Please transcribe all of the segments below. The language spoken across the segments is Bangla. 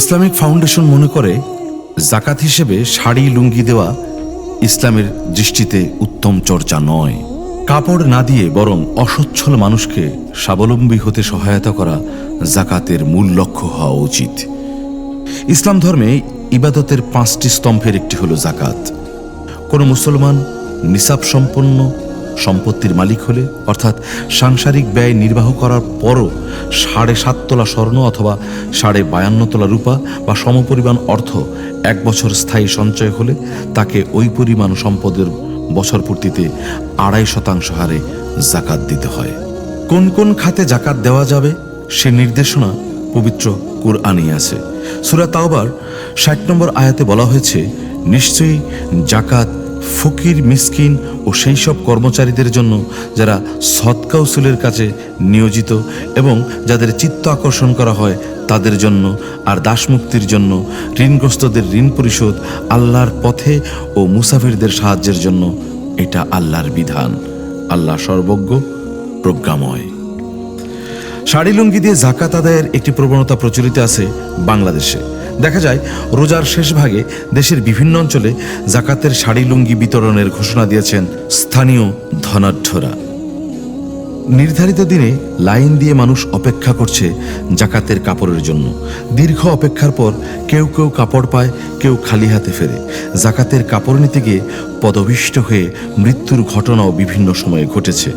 ইসলামিক ফাউন্ডেশন মনে করে জাকাত হিসেবে শাড়ি, লুঙ্গি দেওয়া ইসলামের দৃষ্টিতে উত্তম চর্চা নয়। কাপড় না দিয়ে বরং অসচ্ছল মানুষকে স্বাবলম্বী হতে সহায়তা করা জাকাতের মূল লক্ষ্য হওয়া উচিত। ইসলাম ধর্মে ইবাদতের পাঁচটি স্তম্ভের একটি হলো জাকাত। কোনো মুসলমান নিসাব সম্পন্ন সম্পত্তির মালিক হলে, অর্থাৎ সাংসারিক ব্যয় নির্বাহ করার পরও সাড়ে সাত তোলা স্বর্ণ অথবা সাড়ে বায়ান্ন তোলা রূপা বা সমপরিমাণ অর্থ এক বছর স্থায়ী সঞ্চয় হলে তাকে ওই পরিমাণ সম্পদের বছর পূর্তিতে আড়াই শতাংশ হারে জাকাত দিতে হয়। কোন কোন খাতে জাকাত দেওয়া যাবে সে নির্দেশনা পবিত্র কুরআনই আছে। সুরা তাওবার ষাট নম্বর আয়াতে বলা হয়েছে, নিশ্চয়ই জাকাত ফকির, মিসকিন ও সেই সব কর্মচারীদের জন্য যারা সৎকা উসুলের কাছে নিয়োজিত এবং যাদের চিত্ত আকর্ষণ করা হয় তাদের জন্য আর দাসমুক্তির জন্য ঋণগ্রস্তদের ঋণ পরিশোধ আল্লাহর পথে ও মুসাফিরদের সাহায্যের জন্য এটা আল্লাহর বিধান। আল্লাহ সর্বজ্ঞ, প্রজ্ঞাময়। শাড়ি লুঙ্গি দিয়ে জাকাত আদায়ের একটি প্রবণতা প্রচলিত আছে বাংলাদেশে। দেখা যায়, রোজার শেষ ভাগে দেশের বিভিন্ন অঞ্চলে জাকাতের শাড়ি লুঙ্গি বিতরণের ঘোষণা দিয়েছেন স্থানীয় ধনাঢ্যরা। নির্ধারিত দিনে লাইন দিয়ে মানুষ অপেক্ষা করছে জাকাতের কাপড়ের জন্য। দীর্ঘ অপেক্ষার পর কেউ কেউ কাপড় পায়, কেউ খালি হাতে ফেরে। জাকাতের কাপড় নিতে গিয়ে পদভিষ্ট হয়ে মৃত্যুর ঘটনাও বিভিন্ন সময়ে ঘটেছে।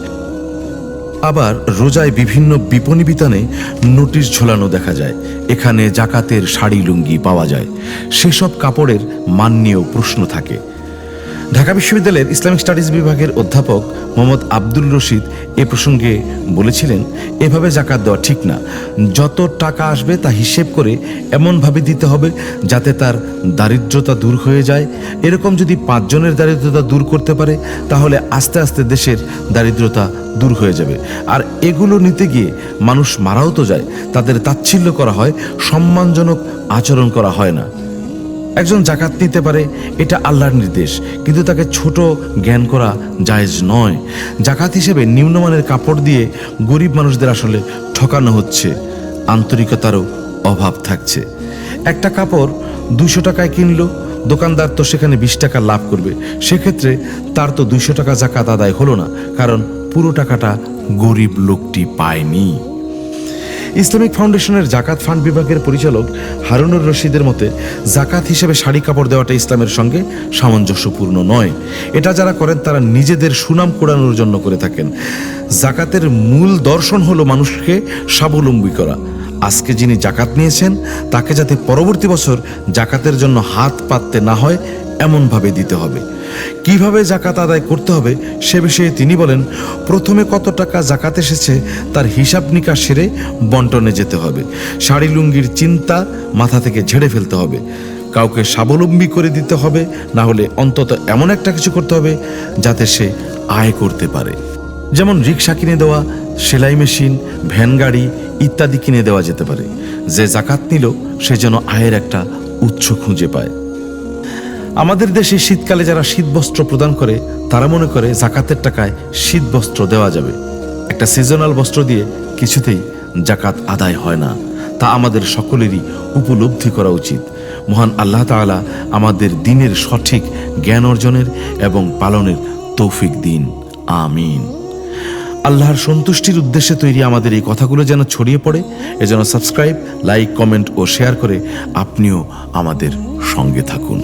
আবার রোজায় বিভিন্ন বিপণী বিতানে নোটিশ ঝোলানো দেখা যায়। এখানে জাকাতের শাড়ি লুঙ্গি পাওয়া যায়। সেসব কাপড়ের মান নিয়েও প্রশ্ন থাকে। ঢাকা বিশ্ববিদ্যালয়ের ইসলামিক স্টাডিজ বিভাগের অধ্যাপক মোহাম্মদ আব্দুল রশিদ এ প্রসঙ্গে বলেছিলেন, এভাবে জাকাত দেওয়া ঠিক না। যত টাকা আসবে তা হিসেব করে এমনভাবে দিতে হবে যাতে তার দারিদ্রতা দূর হয়ে যায়। এরকম যদি পাঁচজনের দারিদ্রতা দূর করতে পারে, তাহলে আস্তে আস্তে দেশের দারিদ্রতা দূর হয়ে যাবে। আর এগুলো নিতে গিয়ে মানুষ মারাও তো যায়। তাদের তাচ্ছিল্য করা হয়, সম্মানজনক আচরণ করা হয় না। একজন জাকাত নিতে পারে, এটা আল্লাহর নির্দেশ। কিন্তু তাকে ছোট জ্ঞান করা জায়েজ নয়। জাকাত হিসেবে নিম্নমানের কাপড় দিয়ে গরিব মানুষদের আসলে ঠকানো হচ্ছে। আন্তরিকতারও অভাব থাকছে। একটা কাপড় দুশো টাকায় কিনলো, দোকানদার তো সেখানে বিশ টাকা লাভ করবে। সেক্ষেত্রে তার তো দুইশো টাকা জাকাত আদায় হলো না, কারণ পুরো টাকাটা গরিব লোকটি পায়নি। ইসলামিক ফাউন্ডেশনের জাকাত ফান্ড বিভাগের পরিচালক হারুনুর রশিদের মতে, জাকাত হিসেবে শাড়ি কাপড় দেওয়াটা ইসলামের সঙ্গে সামঞ্জস্যপূর্ণ নয়। এটা যারা করেন, তারা নিজেদের সুনাম কোড়ানোর জন্য করে থাকেন। জাকাতের মূল দর্শন হলো মানুষকে স্বাবলম্বী করা। আজকে যিনি জাকাত নিয়েছেন, তাকে যাতে পরবর্তী বছর জাকাতের জন্য হাত পাততে না হয়, এমনভাবে দিতে হবে। কীভাবে জাকাত আদায় করতে হবে, সে বিষয়ে তিনি বলেন, প্রথমে কত টাকা জাকাত এসেছে, তার হিসাব নিকাশ সেরে বন্টনে যেতে হবে। শাড়ি লুঙ্গির চিন্তা মাথা থেকে ঝেড়ে ফেলতে হবে। কাউকে স্বাবলম্বী করে দিতে হবে, না হলে অন্তত এমন একটা কিছু করতে হবে, যাতে সে আয় করতে পারে। যেমন রিক্সা কিনে দেওয়া, সেলাই মেশিন, ভ্যান গাড়ি ইত্যাদি কিনে দেওয়া যেতে পারে। যে জাকাত নিল, সে যেন আয়ের একটা উৎস খুঁজে পায়। আমাদের দেশে শীতকালে যারা শীতবস্ত্র প্রদান করে, তারা মনে করে জাকাতের টাকায় শীতবস্ত্র দেওয়া যাবে। একটা সিজনাল বস্ত্র দিয়ে কিছুতেই জাকাত আদায় হয় না। তা আমাদের সকলেরই উপলব্ধি করা উচিত। মহান আল্লাহ তাআলা আমাদের দিনের সঠিক জ্ঞান অর্জনের এবং পালনের তৌফিক দিন। আমিন। আল্লাহর সন্তুষ্টির উদ্দেশ্যে তৈরি আমাদের এই কথাগুলো যেন ছড়িয়ে পড়ে। এজন্য সাবস্ক্রাইব লাইক কমেন্ট ও শেয়ার করে আপনিও আমাদের সঙ্গে থাকুন।